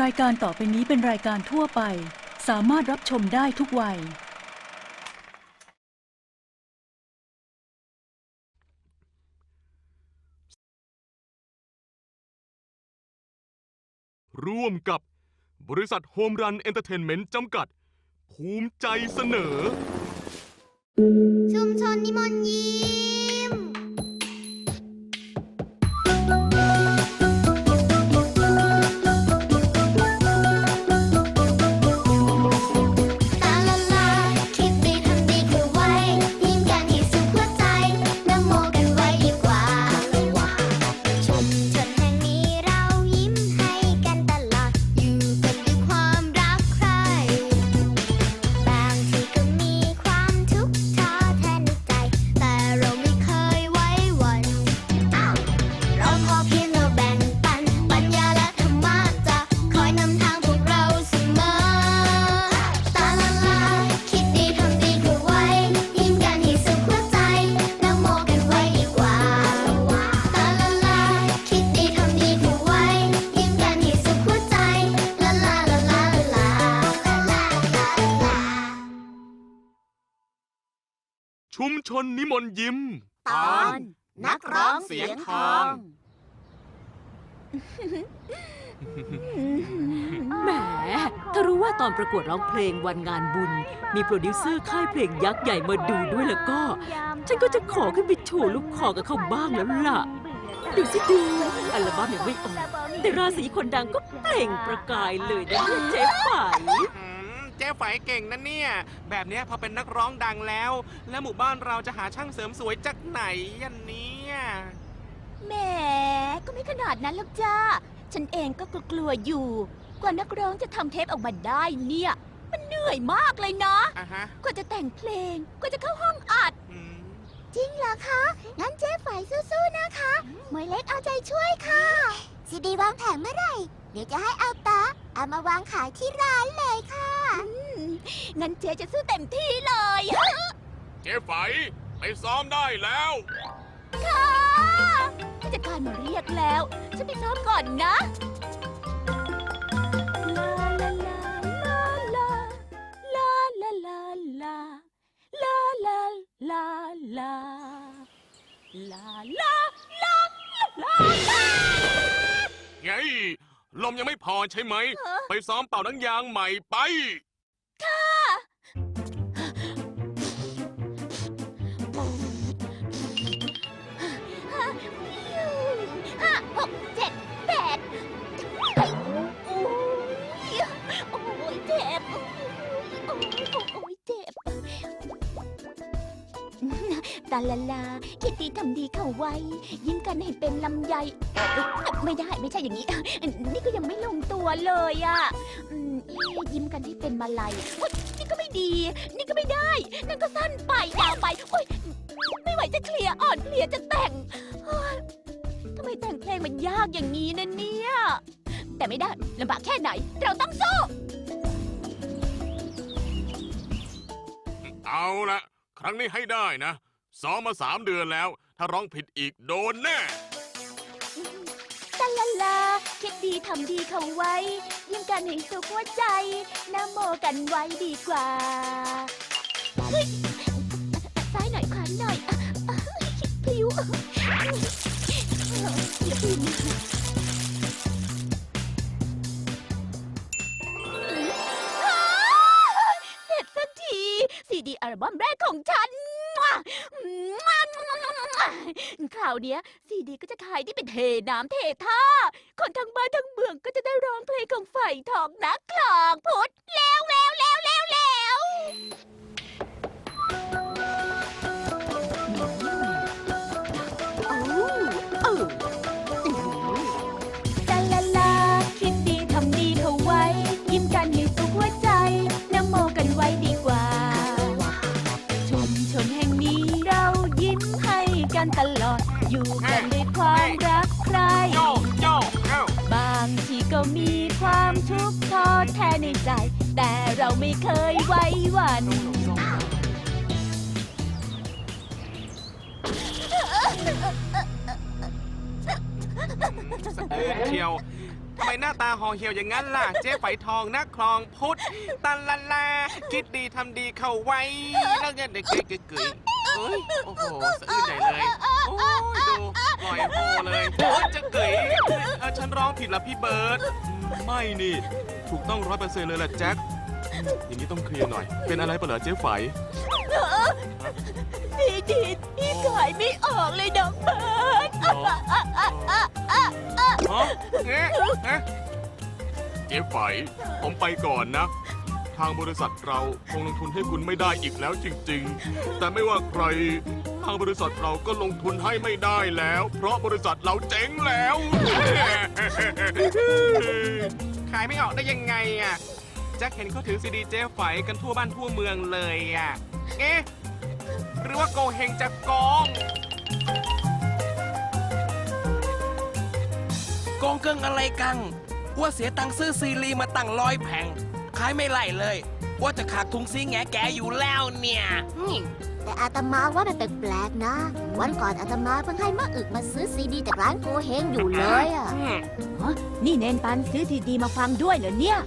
รายการต่อไปนี้เป็นรายการทั่วไป สามารถรับชมได้ทุกวัย ร่วมกับบริษัทโฮมรันเอนเตอร์เทนเมนต์จำกัด ภูมิใจเสนอ ชุมชนนิมนต์ยิ้ม ชุมชนนิมนต์ยิ้ม ตอน นักร้องเสียงทอง แหม ถ้ารู้ว่าตอนประกวดร้องเพลงวันงานบุญ มีโปรดิวเซอร์ค่ายเพลงยักษ์ใหญ่มาดูด้วยแล้วก็ ฉันก็จะขอขึ้นไปโชว์ลูกคอกับเขาบ้างแล้วล่ะ ดูสิดูอัลบั้มยังไม่ออก แต่ราศีคนดังก็เปล่งประกายเลยนะเนี่ยเจ๊ไฝอืมเจ๊ไฝเก่งนะเนี่ย แบบเนี้ยพอเป็นนักร้องดังแล้ว แล้วหมู่บ้านเราจะหาช่างเสริมสวยจากไหนยันเนี้ยแหมก็ไม่ขนาดนั้นหรอกจ้า ฉันเองก็กลัวๆอยู่ กว่านักร้องจะทำเทปออกมาได้เนี่ย มันเหนื่อยมากเลยนะ อะฮะกว่าจะแต่งเพลง กว่าจะเข้าห้องอัด อืมจริงเหรอคะ งั้นเจ๊ฝ่ายสู้ๆนะคะหมวยเล็กเอาใจช่วยค่ะซีดีวางแผงเมื่อไหร่ เดี๋ยวจะให้เอาตาเอามาวางขายที่ร้านเลยค่ะ งั้นเจ๊จะสู้เต็มที่เลยเจ๊ไฝไปซ้อมได้แล้ว ค่ะผู้จัดการมาเรียกแล้ว ฉันไปซ้อมก่อนนะลาลาลาลาลาลาลาลาลาลาลาลาลาลาลาลาลา ไงลมยังไม่พอใช่ไหมฮะไปซ้อมเป่านังยางใหม่ไป ตาลาลาคิดดีทำดีเข้าไว้ ยิ้มกันให้เป็นลำไยเอ้ยไม่ได้ไม่ใช่อย่างนี้ นี่ก็ยังไม่ลงตัวเลยอะอืมเอ๊ะยิ้มกันให้เป็นมาลัยอุ๊ยนี่ก็ไม่ดี นี่ก็ไม่ได้ นั่นก็สั้นไปยาวไปโอ๊ยไม่ไหวจะเคลียร์อ่อนเพลียจะแต่งเฮ้ยทำไมแต่งเพลงมันยากอย่างนี้นะเนี่ย แต่ไม่ได้ลำบากแค่ไหน เราต้องสู้ เอาละครั้งนี้ให้ได้นะ ซ้อมมาสามเดือนแล้ว ถ้าร้องผิดอีกโดนแน่ตาลาลาคิดดีทำดีเข้าไว้ ยิ้มกันให้สุขหัวใจนะโมกันไว้ดีกว่าเฮ้ยซ้ายหน่อยขวาหน่อยอะอะเฮ้ยพลิ้วอย่าพิมเสร็จสักทีซีดีอัลบั้มแรกของฉัน คราวเนี้ยซีดีก็จะขายที่เป็นเทน้ำเทท่า คนทั้งบ้านทั้งเมืองก็จะได้ร้องเพลงของฝ่ายทองนักคลองพุทธแล้วแล้วแล้วแล้วแล้ว แต่เราไม่เคยไว้วันสะอื้นเชียวทำไมหน้าตาห่อเหี่ยวอย่างนั้นล่ะ เจ๊ไฝทองนักคลองพุทธตันละลาคิดดีทำดีเข้าไว้แล้วเงี้ยเด็กๆกึ๋ยๆ เอ้ย โอ้โหสะอื้นใหญ่เลย โอ้ยดูปล่อยโฮเลยโอ้ยจะเกยเออฉันร้องผิดละพี่เบิร์ตไม่นี่ ถูกต้องร้อยเปอร์เซ็นต์เลยแหละแจ็ค อย่างนี้ต้องเคลียร์หน่อย เป็นอะไรปะเหรอเจ๊ไฝดีดีที่ขายไม่ออกเลยน้องเบิร์ดเหรอฮะเอ๊ะเอ๊ะเจ๊ไฝผมไปก่อนนะทางบริษัทเราคงลงทุนให้คุณไม่ได้อีกแล้วจริง ๆ แต่ไม่ว่าใคร ทางบริษัทเราก็ลงทุนให้ไม่ได้แล้ว เพราะบริษัทเราเจ๊งแล้ว ขายไม่ออกได้ยังไงอะแจ็คเห็นเขาถือซีดีเจ๊ไฝกันทั่วบ้านทั่วเมืองเลยอะ เอ๊ะ หรือว่าโกเฮงจะโกองโกงเกิงอะไรกังว่าเสียตังค์ซื้อซีรีมาตั้งร้อยแผง ขายไม่ไล่เลย ว่าจะขาดทุงซีแงแกอยู่แล้วเนี่ยอืมแต่อาตมาว่ามันแปลกๆนะ วันก่อนอาตมาเพิ่งให้มะอึกมาซื้อซีดีจากร้านโกเฮงอยู่เลยอะอืมนี่เนนปันซื้อทีดีมาฟังด้วยเหรอเนี่ย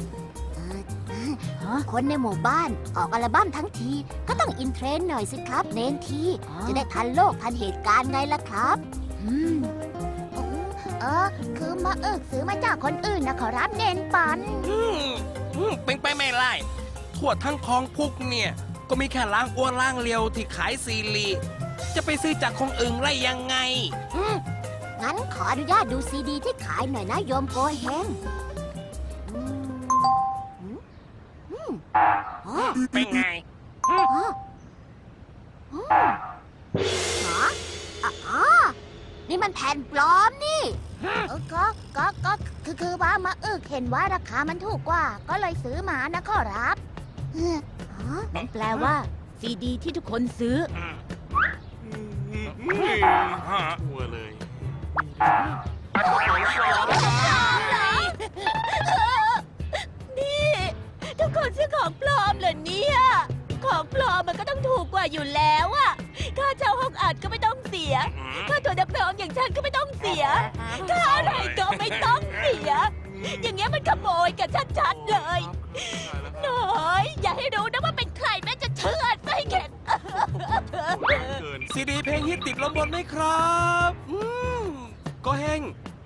คนในหมู่บ้านออกอัลบั้มทั้งที ก็ต้องอินเทรนด์หน่อยสิครับ เน้นทีอ๋อจะได้ทันโลกทันเหตุการณ์ไงล่ะครับอืมอืมเออคือมะอึกซื้อมาจากคนอื่นนะขอรับเน้นปัน อืมอืมเป็นไปไม่ไล่ทั่วทั้งคลองพุกเนี่ย ก็มีแค่ล้างอ้วนล้างเลียวที่ขายซีรีจะไปซื้อจากของอื่นได้ยังไง อืมงั้นขออนุญาตดูซีดีที่ขายหน่อยนะโยมโกเฮงอืมอืมอืมอ๋อเป็นไง อ๋ออ๋อฮะอ๋อ นี่มันแผ่นปลอมนี่ เออก็ก็ก็คือคือว่ามาอึกเห็นว่าราคามันถูกกว่า ก็เลยซื้อมานะขอรับเอออ๋อนั่นแปลว่า ซีดีที่ทุกคนซื้อ ชัวร์เลย นี่ ทุกคนซื้อของปลอมเหรอเนี่ย ของปลอมมันก็ต้องถูกกว่าอยู่แล้วอะค่าเช่าห้องอัดก็ไม่ต้องเสีย ค่าตัว นักร้องอย่างฉันก็ไม่ต้องเสียค่าอะไรก็ไม่ต้องเสีย อย่างเงี้ยมันขโมยกันชัดๆเลยน้อย อย่าให้รู้นะว่าเป็นใครแม่จะเชื่อดไม่เข็ดเกินซีดีเพลงฮิตติดลมบนไหมครับอืมก็แห้ง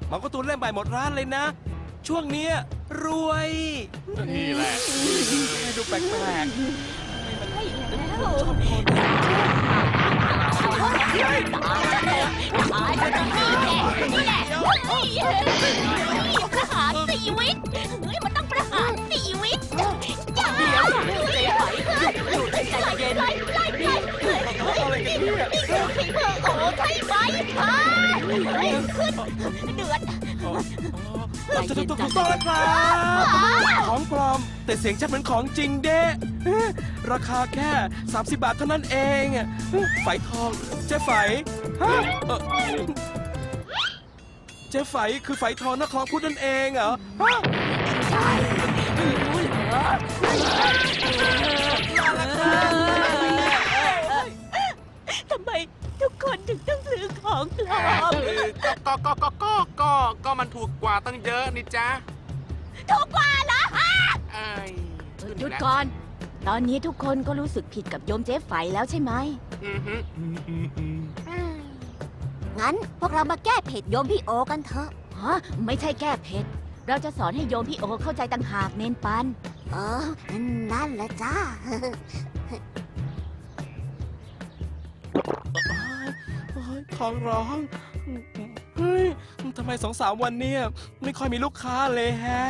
หมากระตูนเล่นใบหมดร้านเลยนะ ช่วงเนี้ยรวย นี่แหละให้ดูแปลกต ขึ้นเดือดๆจะถูกต้องแล้วครับของปลอม แต่เสียงชัดเหมือนของจริงเด้ราคาแค่ 30 บาทเท่านั้นเองไฝทองเจ๊ไฝเจ๊ไฝคือไฝทองนครพุทธนั่นเองเหรอฮะทำไมทุกคนถึงต้อง ของปลอมเออก็ก็ก็ก็ก็ก็ก็มันถูกกว่าตั้งเยอะนี่จ๊ะถูกกว่าเหรอเอ้ยหยุดก่อน ตอนนี้ทุกคนก็รู้สึกผิดกับโยมเจ๊ไฝแล้วใช่ไหมอือฮึงั้นพวกเรามาแก้เผ็ดโยมพี่โอกันเถอะ ฮะไม่ใช่แก้เผ็ด เราจะสอนให้โยมพี่โอเข้าใจต่างหากเน้นปัน เออ นั่นแหละจ้า ท้องร้อง เฮ้ย ทำไมสองสามวันเนี่ย ไม่ค่อยมีลูกค้าเลยแฮะ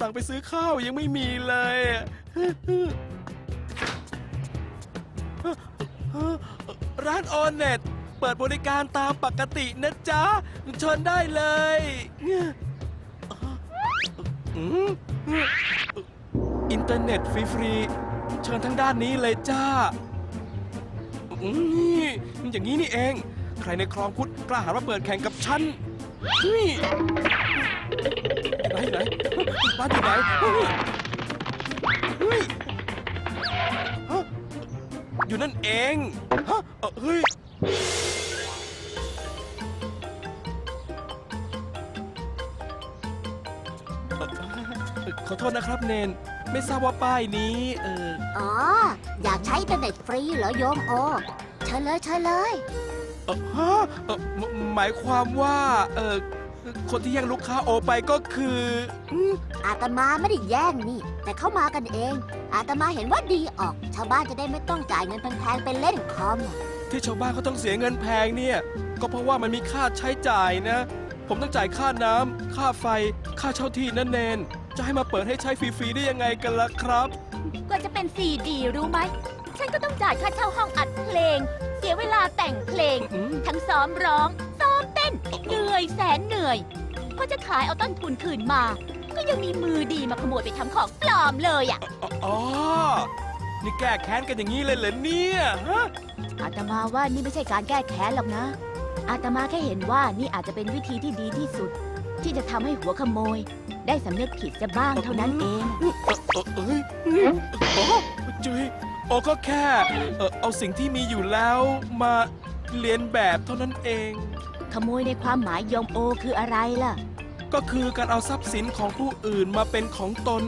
ตังค์ไปซื้อข้าวยังไม่มีเลยร้านออนเน็ต เปิดบริการตามปกตินะจ๊ะชิญได้เลยอินเทอร์เน็ตฟรีๆเชิญทางด้านนี้เลยจ้า อืมอย่างนี้นี่เอง ใครในคลองคุดกล้าหาญว่าเปิดแข่งกับฉันนี่ไหนไหนบ้านอยู่ไหนเฮ้ยเฮ้ยฮะอยู่นั่นเองฮะเอ่อเฮ้ย อโทษนะครับเนน ไม่ทราบว่าป้ายนี้เอออ๋อ อยากใช้อินเทอร์เน็ตฟรีเหรอโยมโอ เชิญเลยเชิญเลย เออฮะเออหมหมายความว่าเออคนที่แย่งลูกค้าโอไปก็คืออืมอาตมาไม่ได้แย่งนี่ แต่เข้ามากันเอง อาตมาเห็นว่าดีออก ชาวบ้านจะได้ไม่ต้องจ่ายเงินแพงๆไปเล่นคอม ที่ชาวบ้านเขาต้องเสียเงินแพงเนี่ย ก็เพราะว่ามันมีค่าใช้จ่ายนะ ผมต้องจ่ายค่าน้ำค่าไฟ ค่าเช่าที่นั่นเนน จะให้มาเปิดให้ใช้ฟรีๆได้ยังไงกันล่ะครับก็จะเป็นซีดีรู้ไหม ฉันก็ต้องจ่ายค่าเช่าห้องอัดเพลง เสียเวลาแต่งเพลง อืม ทั้งซ้อมร้อง ซ้อมเต้น เหนื่อยแสนเหนื่อยพอจะขายเอาต้นทุนคืนมา ก็ยังมีมือดีมาขโมยไปทำของปลอมเลยอะ อ๋ออ๋อนี่แก้แค้นกันอย่างนี้เลยเหรอเนี่ยฮะอาตมาว่านี่ไม่ใช่การแก้แค้นหรอกนะ อาตมาแค่เห็นว่านี่อาจจะเป็นวิธีที่ดีที่สุด ที่จะทำให้หัวขโมย ได้สำนึกผิดจะบ้างเท่านั้นเอง เออเออเอ้ยโอ้จุยโอก็แค่เออเอาสิ่งที่มีอยู่แล้วมาเรียนแบบเท่านั้นเอง ขโมยในความหมายโยมโอคืออะไรล่ะ ก็คือการเอาทรัพย์สินของผู้อื่นมาเป็นของตน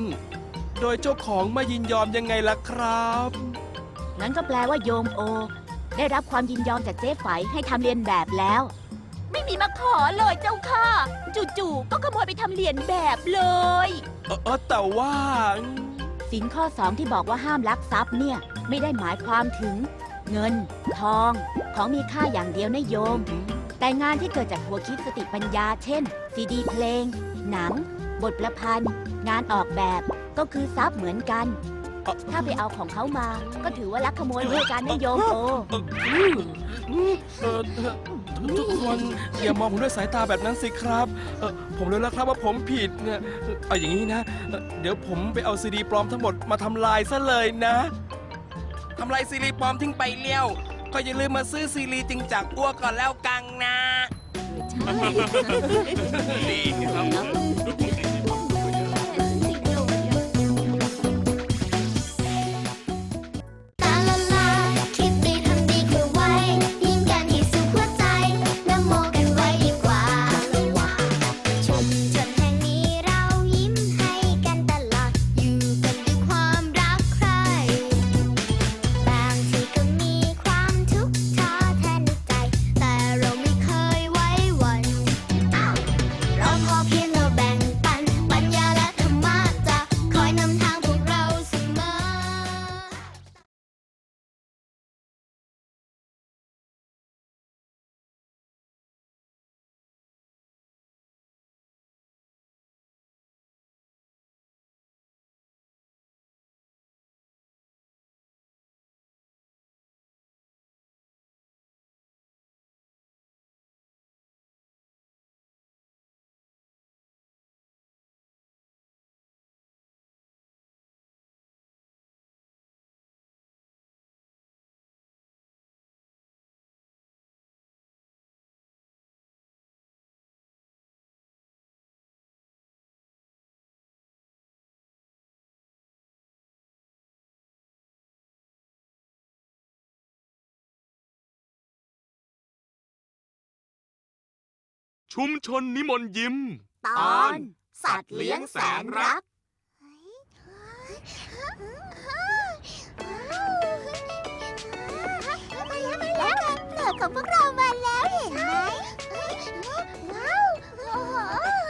โดยเจ้าของไม่ยินยอมยังไงล่ะครับ งั้นก็แปลว่าโยมโอ ได้รับความยินยอมจากเจ๊ไฝให้ทำเรียนแบบแล้ว ไม่มีมาขอเลยเจ้าค่ะจู่ๆก็ขโมยไปทำเรียนแบบเลย เออเออแต่ว่า สินข้อสองที่บอกว่าห้ามลักทรัพย์เนี่ย ไม่ได้หมายความถึง เงิน ทอง ของมีค่าอย่างเดียวนะโยม แต่งานที่เกิดจากหัวคิดสติปัญญา เช่น ซีดีเพลง หนัง บทประพันธ์ งานออกแบบก็คือทรัพย์เหมือนกันเอ่อ ถ้าไปเอาของเขามา ก็ถือว่าลักขโมยเหมือนกันนะโยมโออืมอืมเออเอทุกคนอย่ามองผมด้วยสายตาแบบนั้นสิครับเออผมรู้แล้วครับว่าผมผิดเนี่ยเอาอย่างนี้นะเออเดี๋ยวผมไปเอาซีดีปลอมทั้งหมดมาทำลายซะเลยนะทำลายซีดีปลอมทิ้งไปเลี้ยว ก็อย่าลืมมาซื้อซีดีจริงจากอ้วก่อนแล้วกังนะดีครับ ชุมชนนิมนต์ยิ้ม ตอน สัตว์เลี้ยงแสนรัก มาแล้วมาแล้วเปลือกของพวกเรามา